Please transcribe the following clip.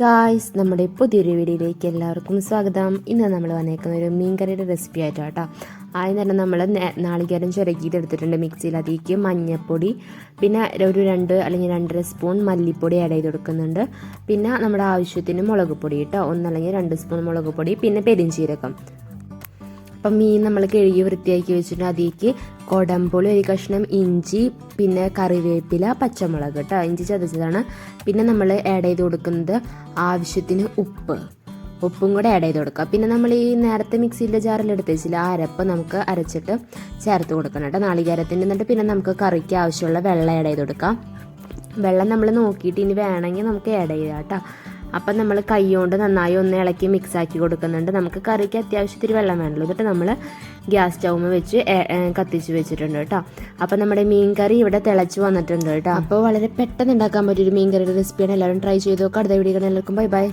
Guys നമ്മുടെ പുതിയൊരു വീഡിയോയിലേക്ക് എല്ലാവർക്കും സ്വാഗതം. ഇന്ന് നമ്മൾ വന്നേക്കുന്ന ഒരു മീൻകറിയുടെ റെസിപ്പി ആയിട്ടാണ് കേട്ടോ. ആദ്യം തന്നെ നമ്മൾ നാളികേരം എടുത്തിട്ടുണ്ട് മിക്സിയിൽ. അതിലേക്ക് മഞ്ഞൾപ്പൊടി പിന്നെ ഒരു രണ്ട് അല്ലെങ്കിൽ രണ്ടര സ്പൂൺ മല്ലിപ്പൊടി ആഡ് ചെയ്ത് കൊടുക്കുന്നുണ്ട്. പിന്നെ നമ്മുടെ ആവശ്യത്തിന് മുളക് പൊടി കേട്ടോ. ഒന്നല്ലെങ്കിൽ രണ്ട് സ്പൂൺ മുളക് പൊടി പിന്നെ പെരിഞ്ചീരകം. അപ്പം മീൻ നമ്മൾ കഴുകി വൃത്തിയാക്കി വെച്ചിട്ട് അതിലേക്ക് കൊടമ്പുളി ഒരു കഷ്ണം ഇഞ്ചി പിന്നെ കറിവേപ്പില പച്ചമുളക് കേട്ടോ ഇഞ്ചി ചതച്ചതാണ്. പിന്നെ നമ്മൾ ആഡ് ചെയ്ത് കൊടുക്കുന്നത് ആവശ്യത്തിന് ഉപ്പ്. ഉപ്പും കൂടെ ആഡ് ചെയ്ത് കൊടുക്കുക. പിന്നെ നമ്മൾ ഈ നേരത്തെ മിക്സിയിലെ ജാറിൽ എടുത്ത് വെച്ചില്ല ആ അരപ്പ് നമുക്ക് അരച്ചിട്ട് ചേർത്ത് കൊടുക്കണം കേട്ടോ നാളികേരത്തിന്റെ എന്നിട്ട് പിന്നെ നമുക്ക് കറിക്ക് ആവശ്യമുള്ള വെള്ളം ആഡ് ചെയ്ത് കൊടുക്കാം. വെള്ളം നമ്മൾ നോക്കിയിട്ട് ഇനി വേണമെങ്കിൽ നമുക്ക് ആഡ് ചെയ്യാം കേട്ടോ അപ്പം നമ്മൾ കൈ കൊണ്ട് നന്നായി ഒന്ന് ഇളക്കി മിക്സാക്കി കൊടുക്കുന്നുണ്ട്. നമുക്ക് കറിക്ക് അത്യാവശ്യത്തിന് വെള്ളം വേണമല്ലോ. എന്നിട്ട് നമ്മൾ ഗ്യാസ് സ്റ്റൗമ് വെച്ച് കത്തിച്ച് വെച്ചിട്ടുണ്ട് കേട്ടോ. അപ്പം നമ്മുടെ മീൻ കറി ഇവിടെ തിളച്ച് വന്നിട്ടുണ്ട് കേട്ടോ. അപ്പോൾ വളരെ പെട്ടെന്ന് ഉണ്ടാക്കാൻ പറ്റിയൊരു മീൻ കറിയുടെ റെസിപ്പിയാണ് എല്ലാവരും ട്രൈ ചെയ്ത് നോക്കാം. അടുത്ത വീഡിയോ എല്ലാവർക്കും ബൈ ബൈ